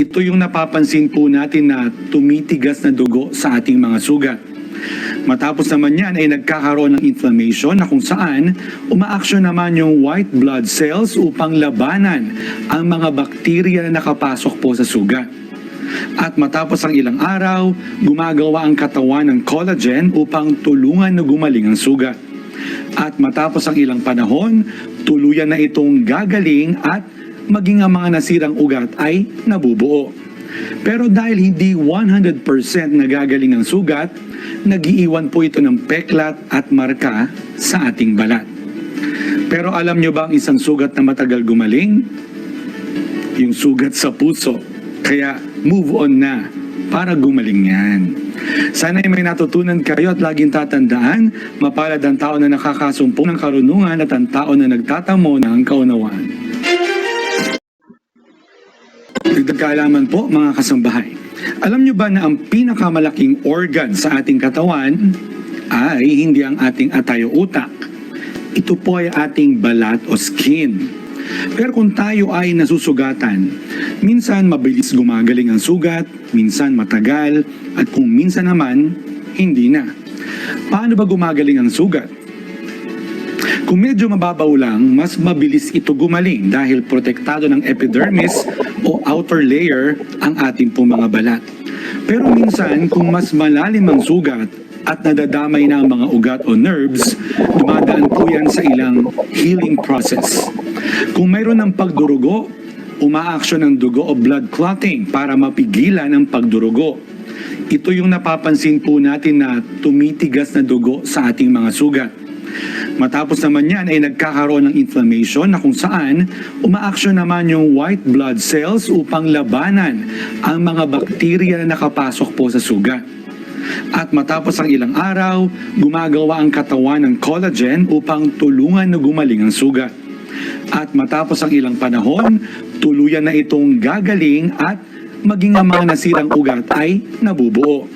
Ito yung napapansin po natin na tumitigas na dugo sa ating mga sugat. Matapos naman yan ay nagkakaroon ng inflammation na kung saan umaaksyon naman yung white blood cells upang labanan ang mga bakterya na nakapasok po sa sugat. At matapos ang ilang araw, gumagawa ang katawan ng collagen upang tulungan na gumaling ang sugat. At matapos ang ilang panahon, tuluyan na itong gagaling at maging ang mga nasirang ugat ay nabubuo. Pero dahil hindi 100% nagagaling ang sugat, nagiiwan po ito ng peklat at marka sa ating balat. Pero alam nyo ba ang isang sugat na matagal gumaling? Yung sugat sa puso. Kaya move on na para gumaling yan. Sana ay may natutunan kayo at laging tatandaan, mapalad ang tao na nakakasumpong ng karunungan at ang tao na nagtatamo ng kaunawaan. Dagdag kaalaman po mga kasambahay. Alam nyo ba na ang pinakamalaking organ sa ating katawan ay hindi ang ating atay o utak. Ito po ay ating balat o skin. Pero kung tayo ay nasusugatan, minsan mabilis gumagaling ang sugat, minsan matagal, at kung minsan naman, hindi na. Paano ba gumagaling ang sugat? Kung medyo mababaw lang, mas mabilis ito gumaling dahil protektado ng epidermis o outer layer ang ating pong mga balat. Pero minsan, kung mas malalim ang sugat at nadadamay na ang mga ugat o nerves, dumadaan po yan sa ilang healing process. Kung mayroon ng pagdurugo, umaaksyon ng dugo o blood clotting para mapigilan ang pagdurugo. Ito yung napapansin po natin na tumitigas na dugo sa ating mga sugat. Matapos naman yan ay nagkakaroon ng inflammation na kung saan umaaksyon naman yung white blood cells upang labanan ang mga bakterya na nakapasok po sa sugat. At matapos ang ilang araw, gumagawa ang katawan ng collagen upang tulungan na gumaling ang sugat. At matapos ang ilang panahon, tuluyan na itong gagaling at maging ang mga nasirang ugat ay nabubuo.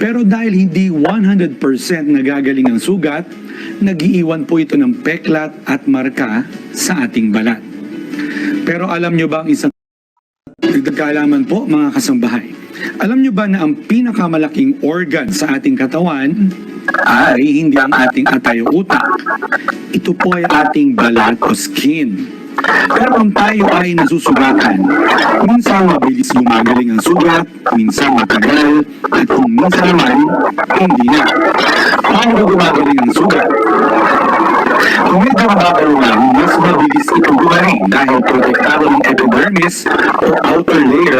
Pero dahil hindi 100% nagagaling ang sugat, nagiiwan po ito ng peklat at marka sa ating balat. Pero alam nyo ba ang isang Dagdag po mga kasambahay. Alam nyo ba na ang pinakamalaking organ sa ating katawan ay hindi ang ating atay o utak. Ito po ay ating balat o skin. Pero kung tayo ay nasusugatan, minsan mabilis gumagaling ang sugat, minsan matagal, at kung minsan naman, hindi na. Paano gumagaling ang sugat? Kung medyo mababaw lang, mas mabilis itong gumaling dahil protektado ng epidermis o outer layer